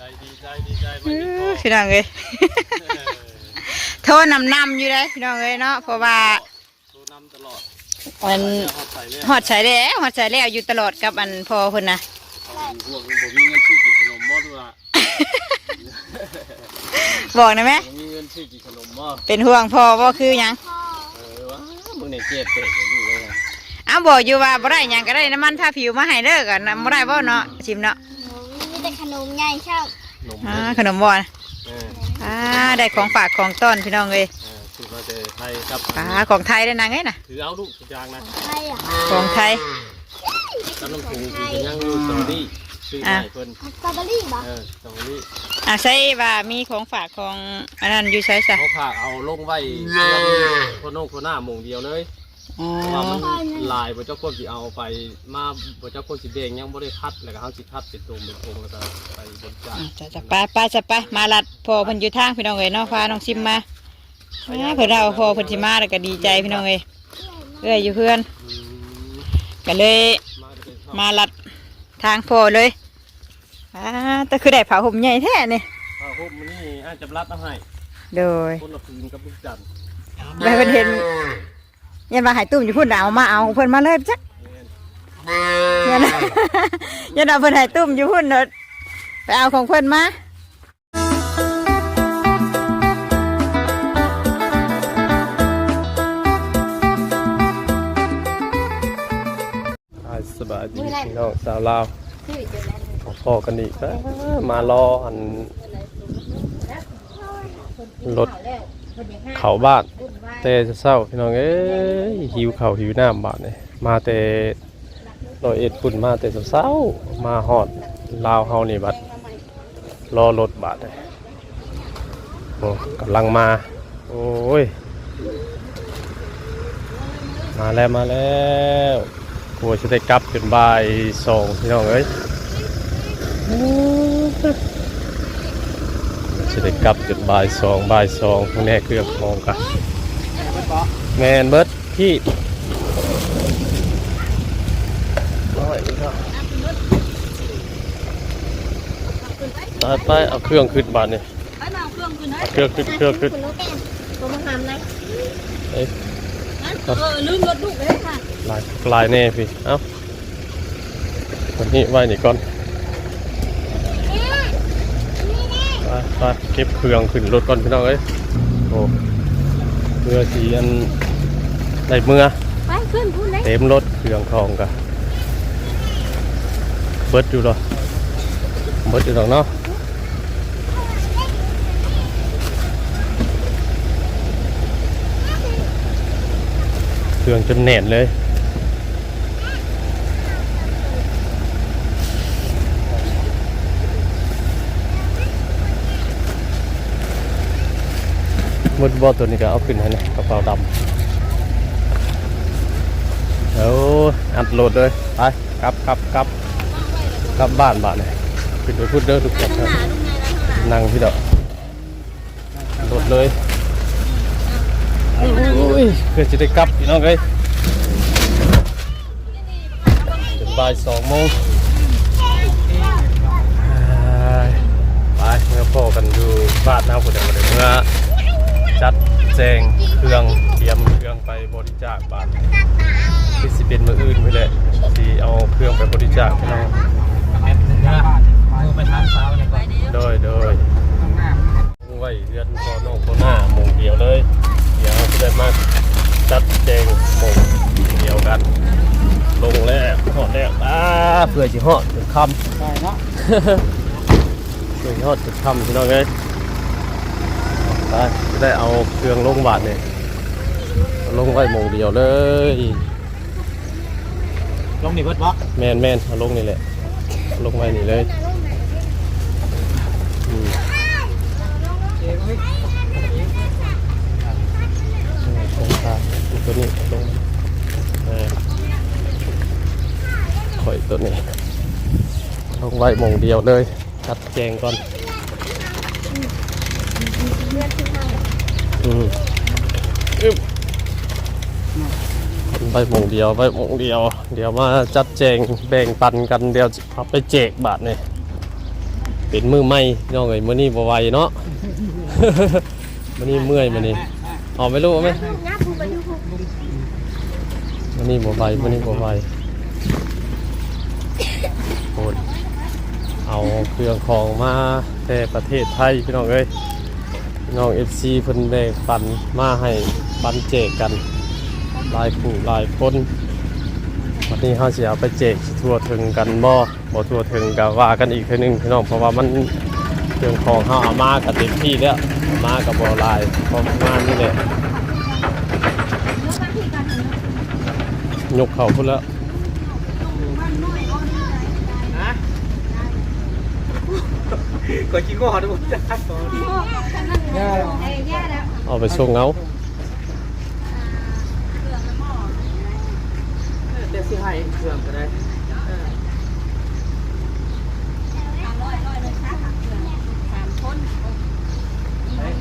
ใจดีใจดีใจอื้ไม่มีอข้อพี่น้องเอ้ยเออโทษนำนำอยู่เลยพี่น้องเอ้ยเนาะเพราะว่าโทรนำตลอดมันเฮาใส่เลยหอดใส่แล้วหอดใส่แล้วอยู่ตลอดกับอันพอเพิ่นนะพวกบ่มีเงินซื้อกินขนมบ่ดูล่ะบอกนะแม่บ่มีเงินซื้อกินขนมบ่เป็นห่วงพ่อบ่คือหยังเออว่ามึงเนี่ยเจ็บเป็ดอยู่เลยอะอ้าวบอกอยู่ว่าบ่ได้หยังก็ได้น้ำมันทาผิวมาให้เด้อกันบ่ได้บ่เนาะชิมเนาะ มีแต่ขนมใหญ่ชอบขนมอ่าเด้อขนมบ่นะเอออ่าได้ของฝากของต้อนพี่น้องเอ้ยเออซื้อมาแต่ไทยครับอ่าของไทยได้นางเอ้ยน่ะ ถือเอาลูกทุกอย่างนะใครอะของไทยแล้วน้ำถุงคือยังอยู่สตรอเบอรี่ซื้ออะให้เพิ่นสตรอเบอรี่บ่เออสตรอเบอรี่อ่าใช่ว่ามีของฝากของอันนั้นอยู่ใช่ซะเขาพากเอาลงไว้เพื่อนคนโน้นคนหน้าหมงเดียวเลย อ๋อเพราะว่ามันลายบ่เจ้าคนสิเอาไปมาบ่เจ้าคนสิแดงยังบ่ได้คัดแล้วก็เฮาสิคัดเป็นตรงเป็นตรงแล้วก็ไปบริจาคอะจะจะไปไปจะไปมาลัดพ่อเพิ่นอยู่ทางพี่น้องเอ้ยเนาะพาน้องซิมมาอ่าเพิ่นเอาพ่อเพิ่นสิมาแล้วก็ดีใจพี่น้องเอ้ยเอ้ยอยู่เพื่อนอืมก็เลย มาจะเป็นชอบมาลัดทางพ่อเลยอ่าแต่คือได้ผ้าห่มใหญ่แท้นี่ผ้าห่มนี่อาจจะรัดเอาให้โดยคนละพื้นกับลูกจันทร์แล้วเพิ่นเห็น ยันว่าหายตุ้มอยู่พุ่นน่ะเอามาเอาเพิ่นมาเลยจักแม่นยันยันว่าเพิ่นหายตุ้มอยู่พุ่นเนาะไปเอาของเพิ่นมาอ่าสบายดีพี่น้องสาวลาวพอกันอีกแล้วมารออันรถ เขาบ้านแต่เศร้าพี่น้องเอ้ยหิวข้าวหิวน้ำบาดเนี่ยมาแต่รอยเอ็ดปุ่นมาแต่เศร้ามาฮอดลาวเฮานี่บัดรอรถบาดเลยโอ้กำลังมา โอ้ย มาแล้วมาแล้วกลัวจะได้กลับจนบ่ายสองพี่น้องเอ้ย ได้กลับจนบ่ายสองบ่ายสองพวกนี้เครื่องมองกันแมนเบิร์ดพี่ไปไปเอาเครื่องขึ้นบานนี่เอาเครื่องขึ้นเครื่องขึ้นคุณลูกแก้มตัวมาทำนะเอ้ยเออลืมรถลูกเลยค่ะลายลายแน่พี่เอ้าวันนี้ไว้นี่ก่อน ไปไปเก็บเครื่องขึ้นรถก่อนพี่น้องเอ้ยโอ้เมื่อสีอันในเมื่อไปขึ้นพูดเลยเต็มรถเครื่องทองกะเบิดอยู่หรอเบิดอยู่หรอกเนาะเครื่องจนแน่นเลย มุดบอตัวนี้ก็เอาขึ้นให้นะกระเป๋าดำเดี๋ยวอัดโหลดเลยไปกลับกลับกลับกลับบ้านบ้านเลยขึ้นไปพูดเด้อทุกคนครับนั่งพี่ดอกโหลดเลยอุ้ยเพื่อจะได้กลับพี่น้องเอ้ยถึงบ่ายสองโมงไปเมื่อพ่อกันอยู่บ้านนะผู้ใดผู้ใดเมื่อ จัดแจงเครื่องเตรียมเครื่องไปบริจาคบ้านที่สิเป็นมืออื่นไปเลยที่เอาเครื่องไปบริจาคพี่น้องโดยโดยไว้เรือนพอน้องพอหน้าหมงเดียวเลย เดี๋ยวจะได้มาจัดแจงหมงเดียวกัน ลงแล้วหอดแล้วอ่าเพื่อจะหอดถึงคำได้เนาะเพื่อจะหอดถึงคำพี่น้องเลย ไปจะได้เอาเครื่องลงบาทเนี่ยเอาลงไว้หมงเดียวเลยลงนี่เบิดบ่แมนแมนเอาลงนี่แหละเอาลงไว้นี่เลยอืมลงตาตัวนี้ลงเออข่อยตัวนี้ลงไว้หมงเดียวเลยจัดแจงก่อน ไว้หมงเดียวไว้หมงเดียว เดี๋ยวมาจัดแจงแบ่งปันกันเดี๋ยวเอาไปแจกบาทเนี่ยเป็นมือใหม่พี่น้องเอ้ยมื้อนี้บ่ไหวเนาะ มื้อนี้เมื่อยมื้อนี้ออกไปลูกไหมลูกงับพูไปดูพูมื้อนี้บ่ไหวมื้อนี้บ่ไหวโอนเอาเครื่องของมาแต่ประเทศไทยพี่น้องเอ้ยพี่น้อง FC เพิ่นแบ่งปันมาให้ปันแจกกัน หลายผู้หลายคนวันนี้เฮาสิเอาไปแจกสิทั่วถึงกันบ่บ่ทั่วถึงก็ว่ากันอีกเทื่อนึงพี่น้องเพราะว่ามันเครื่องของเฮาเอามาก็เต็มที่แล้วเอามาก็บ่หลายประมาณนี้แหละยกเขาพุ่นแล้วก็กินงอดูจ้าตอนย่าไอ้ย่าแล้วเอาไปส่งเอา เดี๋ยว สิให้เครื่องก็ได้สามคน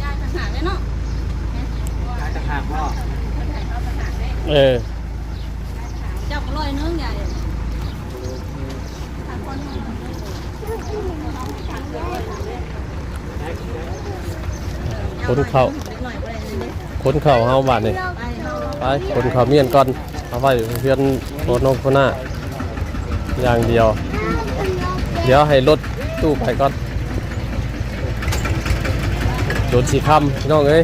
ย่าจะหาได้เนาะขายต่างหากพ่อเออเจ้าก็ลอยนึงใหญ่คนเขาหน่อยอะไรนี่คนเขาเฮาบาดนี่ไปเราไปคนเขาเมียนก่อนเอา ไว้เพื่อนโคนงคนหน้า อย่างเดียว เดี๋ยวให้รถตู้ไปก่อนโดนสีคำพี่น้องเอ้ย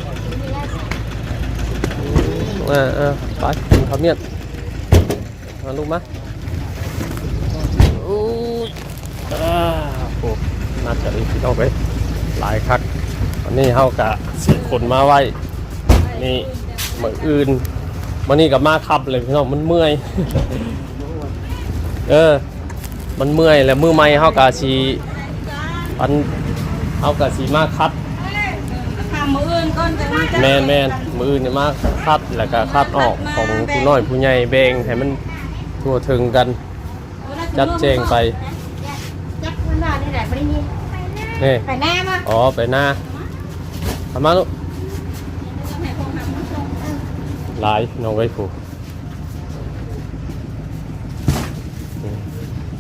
เออเออไปคนเขาเมียนมาลูกมาอู้อ่าโอ้น่าจะดีพี่น้องเอ้ยหลายคักวันนี้เฮากะสีขนมาไว้นี่มืออื่น วันนี้กับมาขับเลยพี่น้องมันเมื่อย เออ มันเมื่อยแล้วมือไม้เฮากะสีปันเฮากะสีมาคัดทำมืออื่นก่อนจะมาแมนแมนมืออื่นเนี่ยมาคัดแล้วก็คัดออกของผู้น้อยผู้ใหญ่แบ่งให้มันทั่วถึงกัน จัดแจงไปจักมันได้นี่แหละไม่ได้ยินนี่ไปแน่มาอ๋อไปหน้าทำมาลูก หลายน้องไว้ผูก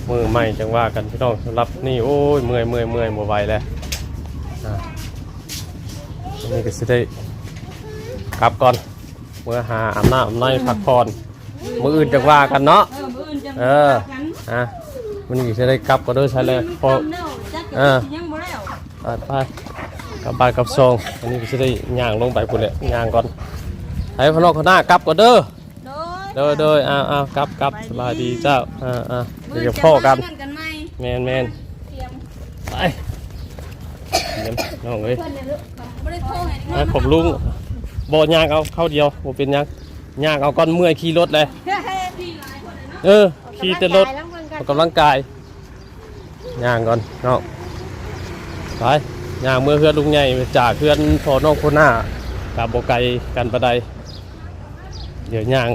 มือใหม่จังว่ากันพี่น้องสำหรับนี่โอ้ยเมื่อยเมื่อยเมื่อยบ่ไหวแล้วอะอันนี่ก็สิได้กลับก่อน เมื่อหาอาบน้ำอาบในพักผ่อนมืออื่นจังว่ากันเนาะเออมืออื่นจะเอออะมันนี่จะได้กลับก็ด้วยใช่เลยพอจักเออยังบ่แล้วไปไปกลับบ้านกลับซองอันนี้ก็จะได้ย่างลงไปพุ่นแหละย่างก่อน ให้พนอกคนหน้ากลับก่อนเด้อโดยเด้อเด้ออ้าวอ้าวกลับกลับสบายดีเจ้าอ่าอ่าเดี๋ยวพ่อกันกันไหมแมนแมนเตรียมไปเดี๋ยวน้องเอ้ยเพื่อนเนี่ยลูกไม่ได้โทรให้ให้ผมลุงบ่ย่างเอาเข้าเดียวบ่เป็นหยังย่างเอาก้อนเมื่อยขี่รถเลยพี่หลายคนเลยเนาะเออขี่แต่รถออกกำลังกายย่างก่อนเนาะไปย่างเมื่อเพื่อนลุงใหญ่จากเพื่อนพอน้องคนหน้ากับโบไกลกันประได เดี๋ยวย่าง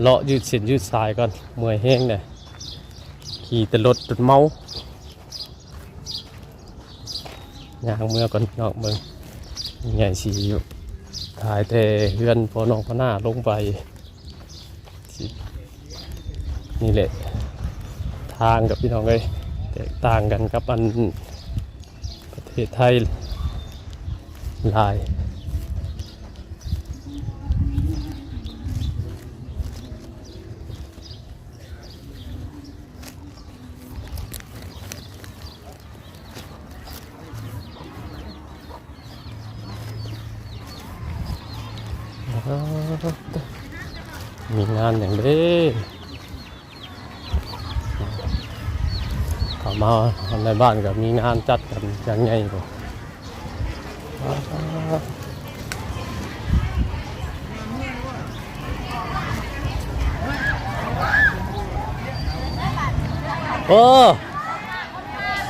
เลาะยืดเส้นยืดสายก่อนเมื่อยแห้งเลยขี่แต่รถจนเมาย่างเมื่อก่อนนอกเมืองใหญ่สีอยู่ถ่ายแต่เพื่อนพอน้องคนหน้าลงไป นี่แหละ ทางกับพี่น้องเลยแตกต่างกันกับอันประเทศไทยลายมี งานอย่างเด้เข้ามาในบ้านก็มีงานจัดกันอย่างไงก็โอ้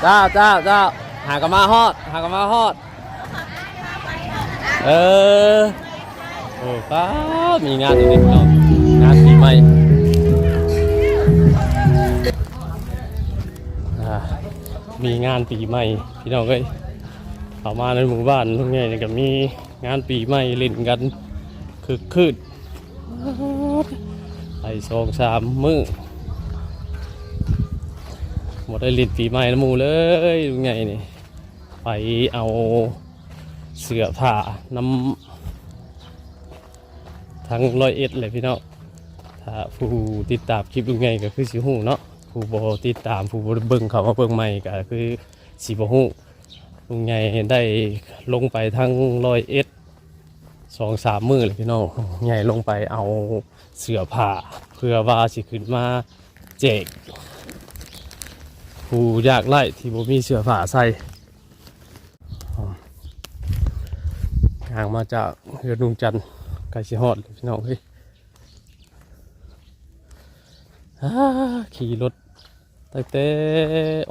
เจ้าเจ้าเจ้าหากนมาฮอด หากนมาฮอด เออ โอ้ป้ามีงานอยู่นี่เนาะง ใหม่มีงานปีใหม่พี่น้องเอ้ยเข้ามาในหมู่บ้านลุงใหญ่นี่ก็มีงานปีใหม่เล่นกันคึกคืดไปสองสามมือหมดได้ลิดปีใหม่น้ำหมูเลยลุงใหญ่นี่ไปเอาเสื้อผ้าน้ำทั้งร้อยเอ็ดเลยพี่น้อง ถ้าผู้ติดตามคลิปลุงใหญ่ก็คือสิหูเนาะผู้บติดตามผู้บ่เบิ่งเขามาเบิ่งใหม่ก็คือสิบ่หูลุงใหญ่ได้ลงไปทั้งร้อยเอ็ดสองสามมือเลยพี่น้องใหญ่ลงไปเอาเสื้อผ้าเพื่อว่าสิขึ้นมาแจกผู้ยากไล่ที่บ่มีเสื้อผ้าใส่ห่างมาจากเรือนุงจันทร์ไกลสิฮอดเลยพี่น้องเฮ้ยอ้า ขี่รถตั้งแต่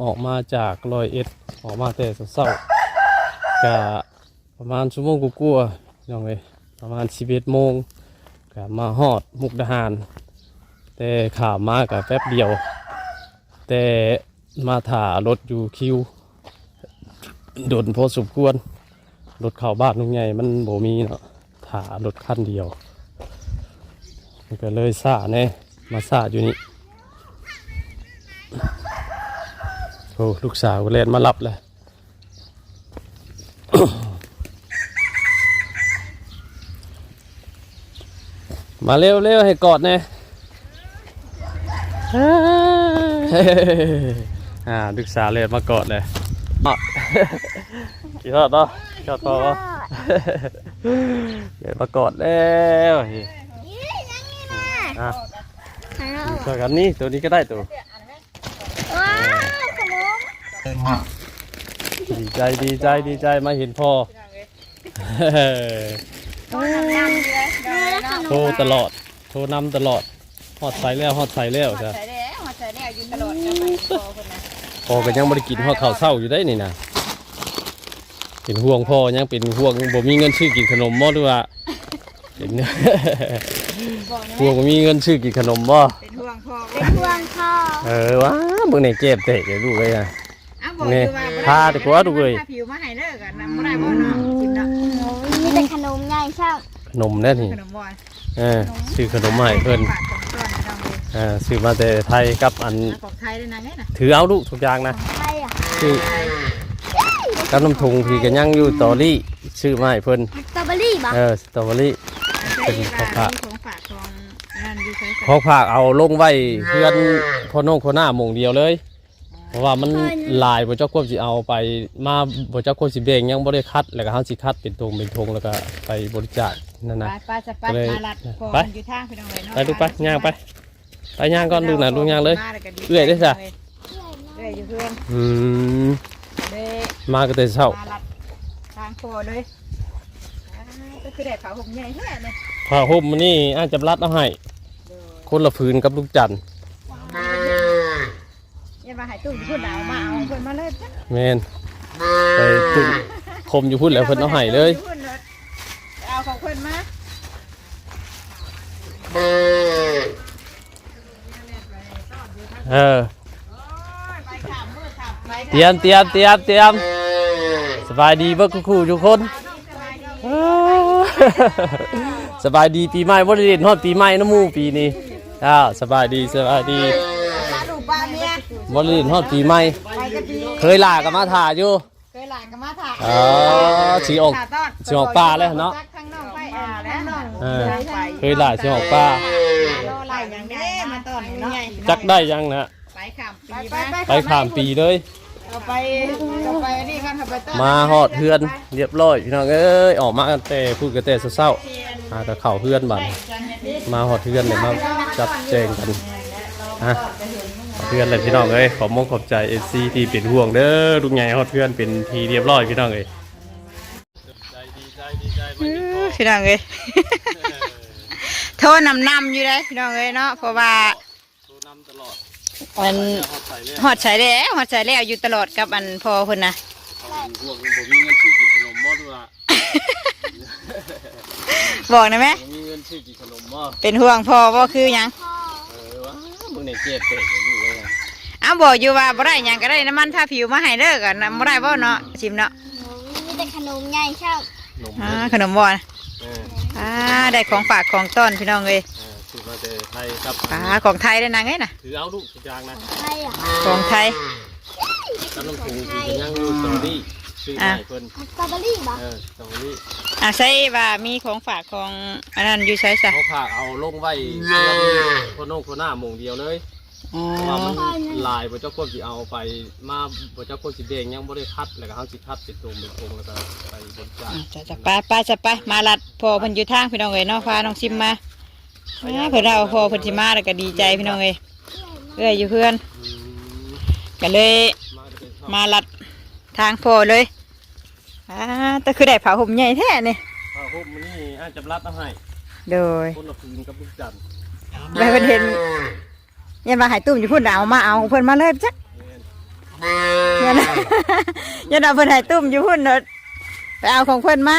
ออกมาจากลอยเอ็ด ออกมาแต่เศร้าๆกะประมาณชั่วโมงกูกลัวาๆพี่น้องเอ้ยประมาณ11โมงกะมาฮอดมุกดาหาร แต่ขามากับแป๊บเดียว แต่มาถ่ารถอยู่คิวโดนพอสมควรรถเข้าบ้านลุงใหญ่มันโบมีเนาะถ่ารถคันเดียวก็เลยซาแน่มาซาอยู่นี่ อ้ลูกสาวก็เล่นมารับเลยมาเร็วเร็วให้กอดแน่อ่าดึกษาวเลยมากอดเลยกี่ทอดเนาะกี่ทอดพอปะเดี๋ยวมากอดแล้วอะช่วยกันนี่ตัวนี้ก็ได้ตัว ดีใจดีใจดีใจมาเห็นพ่อโทรตลอด โทรนำตลอดฮอดใส่แล้วฮอดใส่แล้วจ้ะใส่แล้วหัวใส่แล้วอยู่ตลอดกับไปพอคนนะพ่อก็ยังบ่ได้กินฮอดข้าวเช้าอยู่ได้นี่นะเป็นห่วงพ่อยังเป็นห่วงบ่มีเงินซื้อกินขนมบ่หรือว่าเป็นบอกนะห่วงบ่มีเงินซื้อกินขนมบ่เป็นห่วงพ่อเป็นพวงทองเออว้ามึงนี่เจ็บเตะเลยลูกเอ้ยอะอ้าว บอกอยู่ว่าพาแต่กลัวดูเลยถ้าผิวมาให้เลิกกันนะบ่ได้บ่เนาะกินเนาะมีแต่ขนมใหญ่ช่างขนมแน่นี่ขนมบอลเออซื้อขนมมาให้เพิ่นฝากของต้นน้องเลยเออซื้อมาแต่ไทยกับอันของไทยด้วยนะเนี่ยนะถือเอาลูกทุกอย่างนะใช่อะซื้อกับน้ำทุงพี่ก็ยังอยู่ตอรี่ซื้อมาให้เพิ่นสตรอเบอรี่ปะเออสตรอเบอรี่ เป็นของฝากของฝากของนั่นดูใช้พอฝากเอาลงไว้เพื่อนพ่อน้องพ่อหน้าหมงเดียวเลย เพราะว่ามันหลายบ่เจ้าควบสิเอาไปมาบ่เจ้าควบสิแบ่งยังบ่ได้คัดแล้วก็เฮาสิคัดเป็นธงเป็นธงแล้วก็ไปบริจาคนั่นไปนะไปจะไปก็เลยมาลัดพอไป อยู่ทางพี่น้องเลยเนาะไปลูกไปย่างไปไปย่างก่อนลูกนะลูกย่างเลยมาแวก็ดีเอื้อยได้จ้ะ เอื้อยอยู่เพื่อนอืมเด้มาก็แต่เช้ามาลัดทางโคเลยอ่าก็คือได้ขาวห่มใหญ่แท้เลยผ้าห่มมันนี่อาจจะรัดเอาให้คนละผืนกับลูกจันทร์ อย่ามาใหายตุ้งพูดเอามาเอาเพิ่นมาเลยจ้ะแม่นไปตุ่มคมอยู่พุ่นแล้วเพิ่นเอาให้เลยพิ่นเอาของเพิ่นมาเออไปขามมือขามไปเตรียมเตรียมเตรียมเตรียมสบายดีเบิกคู่ทุกคนเออสบายดีปีใหม่บ่ได้เล่นฮอดปีใหม่น้ำหมูปีนี้อ้าวสบายดีสบายดีปลาดุปลาเมีย บ่ได้เล่นฮอดปีใหม่ ไปกะปีเคยลากันมาถ่าอยู่เคยหลานกันมาถ่ายอ๋อสีออกถ่าตอนสิออกป่าแล้วเนาะ จักทั้งน้องไปอ่าแล้วน้องเออไปเคยลาสิออกป่ารอไหลอย่างนี้มาตอนเนาะจักได้ยังนะไปขามปีไปไปข้ามปีเลย เอาไปเอาไปนี่กันเอาไปต้อนมาฮอดเฮือนเรียบร้อยพี่น้องเอ้ยออกมากันแต่พูดกันแต่เศร้าๆหาแต่เข่าเฮือนบัดมาฮอดเฮือนเลยมาจับแจงกันฮะ เพื่อนเลยพี่น้องเอ้ยขอมงขอบใจเอซีที่เป็นห่วงเด้อลุงใหญ่ฮอดเพื่อนเป็นทีเรียบร้อยพี่น้องเอ้ยใจดีใจดีใจมาอยู่พ่อพี่น้องเอ้ยโทษนำนำอยู่เลยพี่น้องเอ้ยเนาะเพราะว่าโทรนำตลอดมันฮอดใส่เลยหอดใส่แล้วหอดใส่แล้วอยู่ตลอดกับอันพอเพิ่นนะเขาเป็นห่วงผมมีเงินซื้อกินขนมบ่ด้วยบอกนะแม่ผมมีเงินซื้อกินขนมบ่เป็นห่วงพ่อบ่คือหยังเออวะมึงเนี่ยเจ็บเตะอยู่เลยนะ อ้าวบอกอยู่ว่าบ่ได้หยังก็ได้น้ำมันทาผิวมาให้เด้อกันบ่ได้บ่เนาะชิมเนาะมีแต่ขนมใหญ่ช่างขนมอ่าเด้อขนมบ่นะเอออ่าได้ของฝากของต้อนพี่น้องเอ้ยเออถือมาแต่ไทยกับปลาของไทยได้นางไงน่ะ ถือเอาลูกทุกอย่างนะใครอะของไทยกับน้ำปูคือเป็นยังอยู่สตรอเบอรี่ซื้ออะให้เพิ่นสตรอเบอรี่บ่เออสตรอเบอรี่อะใช่ว่ามีของฝากของอันนั้นอยู่ใช่จ้ะเขาพากเอาลงไว้เพื่อนคนโน้นคนหน้าหมงเดียวเลย อ๋อเพราะว่ามันลายบ่เจ้าคนสิเอาไปมาบ่เจ้าคนสิแดงยังบ่ได้คัดแล้วก็เฮาสิคัดเป็นตรงเป็นตรงแล้วก็ไปบริจาคอะจะจะไปไปจะไปมาลัดพอเพิ่นอยู่ทางพี่น้องเอ้ยเนาะพาน้องซิมมาอ่าเพิ่นเอาพอเพิ่นสิมาแล้วก็ดีใจพี่น้องเอ้ยเอ้ยอยู่เพื่อนอืมก็เลยมาจะเป็นชอบมาลัดทางพอเลยอ่าแต่คือได้ผ้าห่มใหญ่แท้นี่ผ้าห่มมื้อนี้อาจจะรับเอาให้โดยคนละพื้นกับลูกจันทร์ไปเพิ่นเห็น ยันมาหายตุ้มอยู่พุ่นเอามาเอาของเพิ่นมาเลยจ้ะแม่นยันยันเอาเพิ่นหายตุ้มอยู่พุ่นเนอะไปเอาของเพิ่นมา